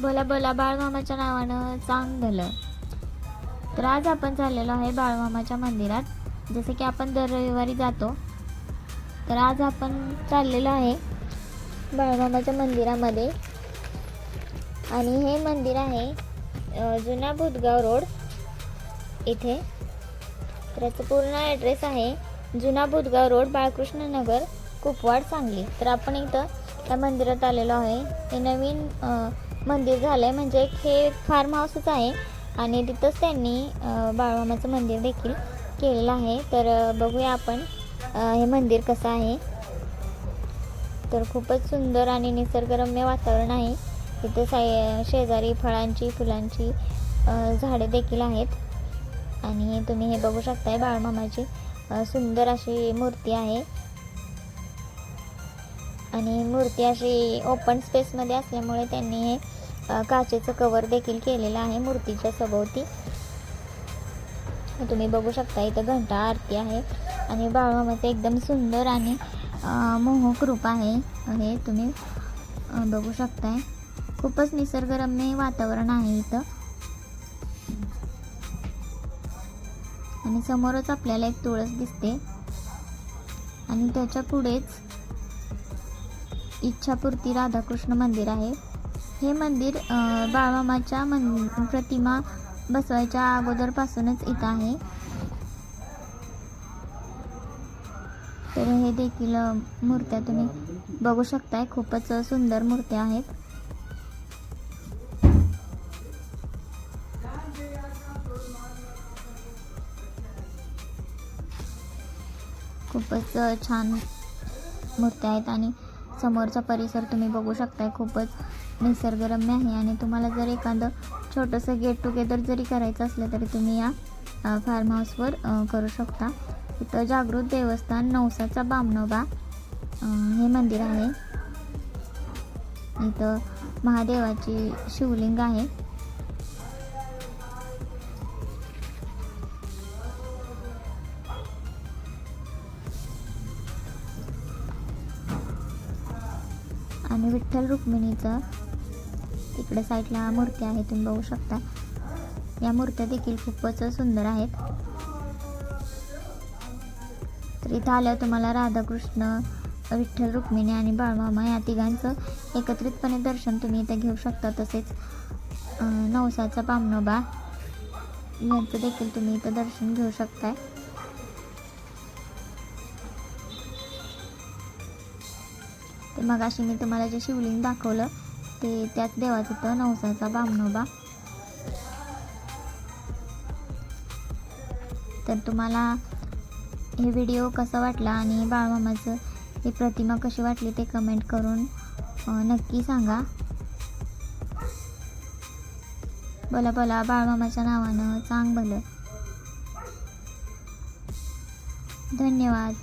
बोला बोला बाळमामाच्या नावानं चांग झालं तर आज आपण चाललेलो आहे बाळमामाच्या मंदिरात. जसं की आपण दर रविवारी जातो. तर आज आपण चाललेलो आहे बाळमामाच्या मंदिरामध्ये. आणि हे मंदिर आहे जुना बुधगाव रोड इथे. तर याचं पूर्ण ॲड्रेस आहे जुना बुधगाव रोड बाळकृष्ण नगर कुपवाड सांगली. तर आपण इथं त्या मंदिरात आलेलो आहे. हे नवीन मंदिर झालं आहे म्हणजे एक हे फार्म हाऊसच आहे आणि तिथंच त्यांनी बाळमामाचं मंदिर देखील केलेलं आहे. तर बघूया आपण हे मंदिर कसं आहे. तर खूपच सुंदर आणि निसर्गरम्य वातावरण आहे. इथे साय शेजारी फळांची फुलांची झाडे देखील आहेत. आणि तुम्ही हे बघू शकताय बाळमामाची सुंदर अशी मूर्ती आहे. आणि मूर्ती अशी ओपन स्पेसमध्ये असल्यामुळे त्यांनी हे काचेचं कवर देखील केलेलं आहे मूर्तीच्या सभोवती. तुम्ही बघू शकता इथं घंटा आरती आहे आणि बाळूमामाचं एकदम सुंदर आणि मोहक रूप आहे. हे तुम्ही बघू शकताय. खूपच निसर्गरम्य वातावरण आहे इथं. आणि समोरच आपल्याला एक तुळस दिसते. आणि त्याच्या पुढेच इच्छापूर्ती राधाकृष्ण मंदिर आहे. हे मंदिर बाळमामाच्या मन प्रतिमा बसवायच्या अगोदरपासूनच इथं आहे. तर हे देखील मूर्त्या तुम्ही बघू शकताय. खूपच सुंदर मूर्त्या आहेत. खूपच छान मूर्त्या आहेत आणि समोरचा परिसर तुम्ही बघू शकताय खूपच निसर्गरम्य आहे. आणि तुम्हाला जर एखादं छोटंसं गेट टुगेदर जरी करायचं असलं तरी तुम्ही या फार्म हाऊसवर करू शकता. इथं जागृत देवस्थान नवसाचा बामणोबा हे मंदिर आहे. इथं महादेवाची शिवलिंग आहे. आणि विठ्ठल रुक्मिणीचं तिकडे साईडला मूर्ती आहे तुम्ही बघू शकता. या मूर्त्या देखील खूपच सुंदर आहेत. तर इथं आल्यावर तुम्हाला राधाकृष्ण विठ्ठल रुक्मिणी आणि बाळमामा या तिघांचं एकत्रितपणे दर्शन तुम्ही इथं घेऊ शकता. तसेच नवसाचा पामनोबा यांचं देखील तुम्ही इथं दर्शन घेऊ शकताय. तर मग अशी मी तुम्हाला जे शिवलिंग दाखवलं ते त्याच देवाचं होतं नवसाचा बामनोबा तर तुम्हाला हे व्हिडिओ कसा वाटला आणि बाळमामाचं ही प्रतिमा कशी वाटली ते कमेंट करून नक्की सांगा. बोला बोला बाळमामाच्या नावानं चांग भलं. धन्यवाद.